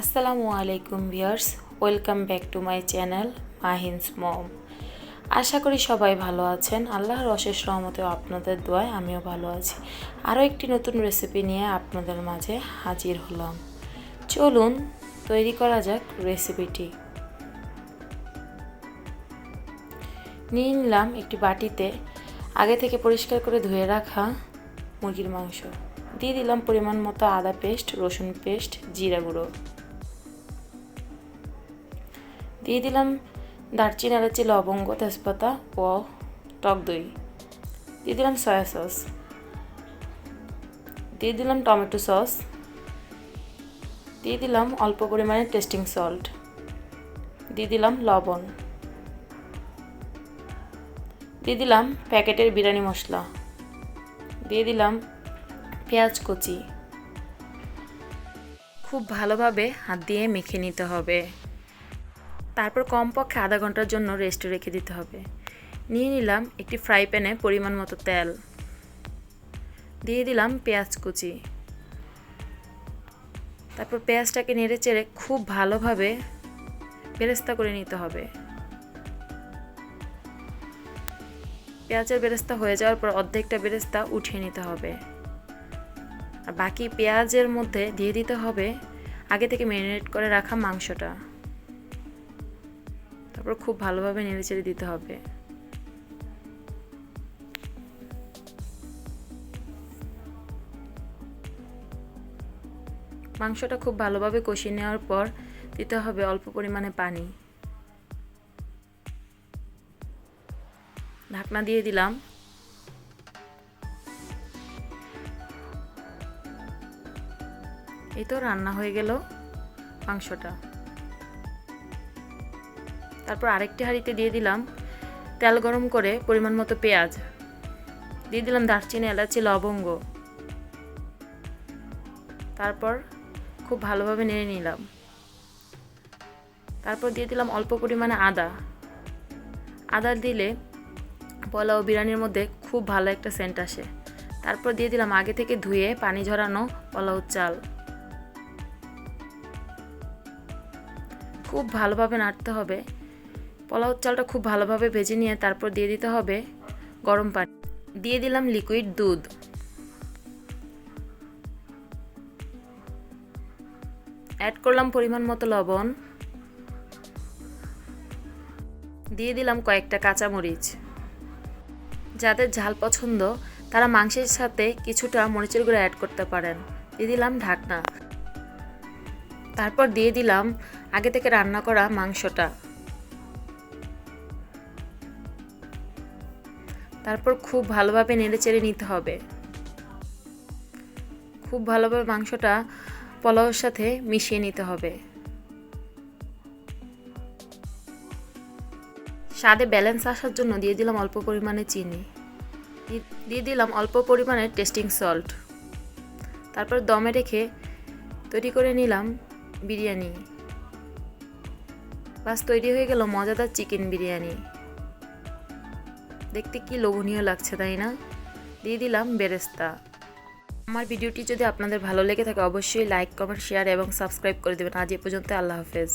আসসালামু আলাইকুম viewers, welcome back to my channel Mahin's mom. আশা করি সবাই ভালো আছেন। আল্লাহর অশেষ রহমতে আপনাদের দোয়ায় আমিও ভালো আছি। আরও একটি নতুন রেসিপি নিয়ে আপনাদের মাঝে হাজির হলাম। চলুন, তৈরি করা যাক রেসিপিটি নিয়ে নিলাম একটি বাটিতে আগে থেকে পরিষ্কার করে ধুয়ে রাখা মুরগির মাংস। দিয়ে দিলাম পরিমাণ মতো আদা পেস্ট, রসুন পেস্ট, জিরা গুঁড়ো। দিয়ে দিলাম দারচিনি, এলাচি, লবঙ্গ, তেজপাতা ও টক দই। দিয়ে দিলাম সয়া সস। দিয়ে দিলাম টমেটো সস। দিয়ে দিলাম অল্প পরিমাণে টেস্টিং সল্ট। দিয়ে দিলাম লবণ। দিয়ে দিলাম প্যাকেটের বিরিয়ানি মশলা। দিয়ে দিলাম পেঁয়াজ কুচি। খুব ভালোভাবে হাত দিয়ে মেখে নিতে হবে। তারপর কমপক্ষে আধা ঘণ্টার জন্য রেস্টে রেখে দিতে হবে। নিয়ে নিলাম একটি ফ্রাই প্যানে পরিমাণ মতো তেল। দিয়ে দিলাম পেঁয়াজ কুচি। তারপর পেঁয়াজটাকে নেড়ে চেড়ে খুব ভালোভাবে বেরেস্তা করে নিতে হবে। পেঁয়াজের বেরেস্তা হয়ে যাওয়ার পর অর্ধেকটা বেরেস্তা উঠিয়ে নিতে হবে। আর বাকি পেঁয়াজের মধ্যে দিয়ে দিতে হবে আগে থেকে ম্যারিনেট করে রাখা মাংসটা। তারপর খুব ভালোভাবে নেড়ে চেড়ে দিতে হবে। মাংসটা খুব ভালোভাবে কষিয়ে নেওয়ার পর দিতে হবে অল্প পরিমাণে পানি। ঢাকনা দিয়ে দিলাম। এই তো রান্না হয়ে গেল মাংসটা। তারপর আরেকটি হাঁড়িতে দিয়ে দিলাম তেল গরম করে পরিমাণ মতো পেঁয়াজ। দিয়ে দিলাম দারচিনি, এলাচি, লবঙ্গ। তারপর খুব ভালোভাবে নেড়ে নিলাম। তারপর দিয়ে দিলাম অল্প পরিমাণে আদা। আদা দিলে পোলাও বিরিয়ানির মধ্যে খুব ভালো একটা সেন্ট আসে। তারপর দিয়ে দিলাম আগে থেকে ধুয়ে পানি ঝরানো পোলাও চাল। খুব ভালোভাবে নাড়তে হবে। পোলাও চালটা খুব ভালোভাবে ভেজে নিয়ে তারপর দিয়ে দিতে হবে গরম পানি। দিয়ে দিলাম লিকুইড দুধ। অ্যাড করলাম পরিমাণ মতো লবণ। দিয়ে দিলাম কয়েকটা কাঁচামরিচ। যাদের ঝাল পছন্দ, তারা মাংসের সাথে কিছুটা মরিচের গুঁড়ো অ্যাড করতে পারেন। দিয়ে দিলাম ঢাকনা। তারপর দিয়ে দিলাম আগে থেকে রান্না করা মাংসটা। তারপর খুব ভালোভাবে নেড়ে চেড়ে নিতে হবে। খুব ভালোভাবে মাংসটা পোলাওর সাথে মিশিয়ে নিতে হবে। স্বাদে ব্যালেন্স আসার জন্য দিয়ে দিলাম অল্প পরিমাণে চিনি। দিয়ে দিলাম অল্প পরিমাণে টেস্টিং সল্ট তারপর দমে রেখে তৈরি করে নিলাম বিরিয়ানি। বাস তৈরি হয়ে গেল মজাদার চিকেন বিরিয়ানি। দেখতে কি লোভনীয় লাগছে, তাই না? দিয়ে দিলাম বেরেস্তা। আমার ভিডিওটি যদি আপনাদের ভালো লেগে থাকে, অবশ্যই লাইক, কমেন্ট, শেয়ার এবং সাবস্ক্রাইব করে দেবেন। আজ এ পর্যন্ত আল্লাহ হাফেজ।